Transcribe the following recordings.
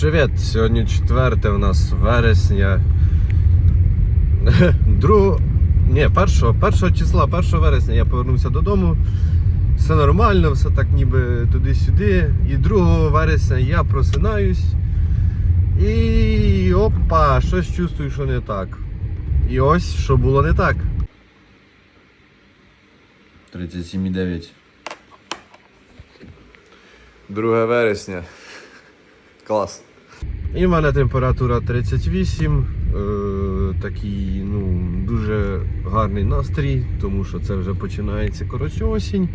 Привіт! Сьогодні 4 у нас вересня. Друг... Ні, 1, 1 числа, 1 вересня я повернувся додому. Все нормально, все так ніби туди-сюди. І 2 вересня я просинаюсь. І опа, щось чувствую, що не так. І ось що було не так. 37,9. 2 вересня. Клас. І в мене температура 38. Е, такий ну, дуже гарний настрій, тому що це вже починається коротше осінь.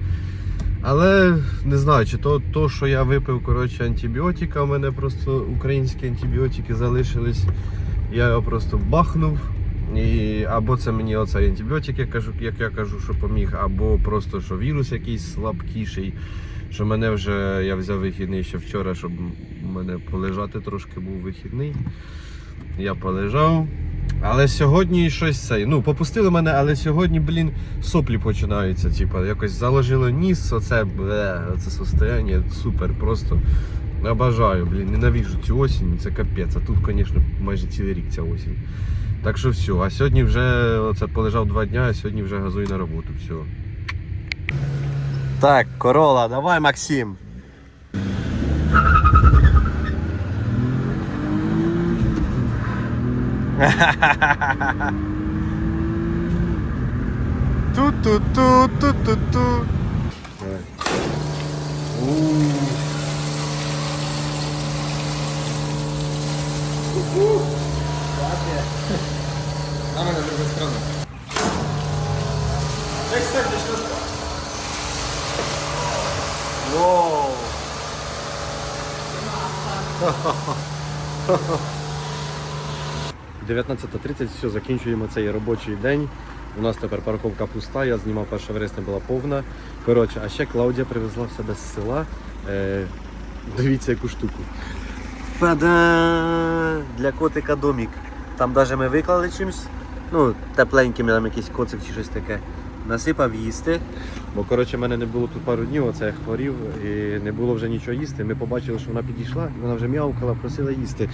Але не знаю, чи то, то що я випив коротше, антибіотика, у мене просто українські антибіотики залишились. Я його просто бахнув. І або це мені оцей антибіотик, як, кажу, як я кажу, що поміг, або просто що вірус якийсь слабкіший. Що мене вже я взяв вихідний ще вчора, щоб у мене полежати трошки був вихідний. Я полежав. Але сьогодні щось цей. Ну, попустили мене, але сьогодні, блін, соплі починаються. Типа, якось заложило ніс, оце, бле, оце состояння супер. Просто обожаю, блін, ненавіжу цю осінь, це капець. А тут, звісно, майже цілий рік ця осінь. Так що все. А сьогодні вже оце полежав два дня, а сьогодні вже газую на роботу. Все. Так, корола, давай, Максим. Ту-ту-ту-ту-ту-ту. Давай. У. На мене з другої сторони. Воу. 19.30, все, закінчуємо цей робочий день. У нас тепер парковка пуста, я знімав 1 вересня була повна. Коротше, а ще Клаудія привезла в себе з села. Е, дивіться яку штуку. Па-да! Для котика домик. Там навіть ми виклали чимось. Ну, тепленьким, там якийсь коцик чи щось таке. Насипав їсти. Бо коротше, мене не було тут пару днів, оце я хворів і не було вже нічого їсти. Ми побачили, що вона підійшла, і вона вже м'явкала, просила їсти.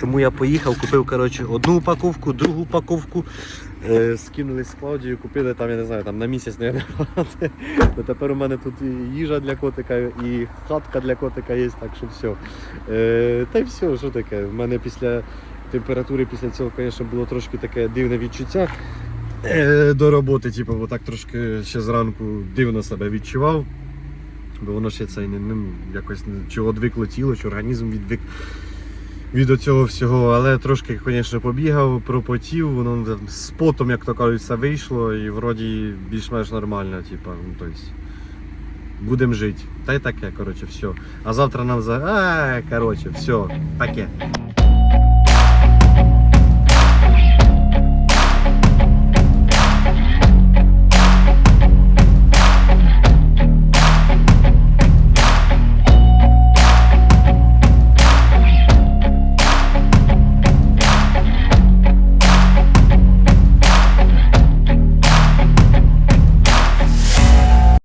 Тому я поїхав, купив коротше, одну упаковку, другу упаковку. Е, скинули з Клаудією, купили там, я не знаю, там на місяць не Бо тепер у мене тут і їжа для котика, і хатка для котика є, так що все. Е, та й все, що таке. В мене після температури, після цього, звісно, було трошки таке дивне відчуття. Е, до роботи, типу, бо так трошки ще зранку дивно себе відчував. Бо воно ще цей не, не якось чи одвикло тіло, чи організм відвик від цього всього. Але трошки, звісно, побігав, пропотів, воно з потом, як то кажуть, все вийшло і вроді більш-менш нормально, типу, ну, тобто, будемо жити. Та й таке, коротше, все. А завтра нам за. А, коротше, все, таке.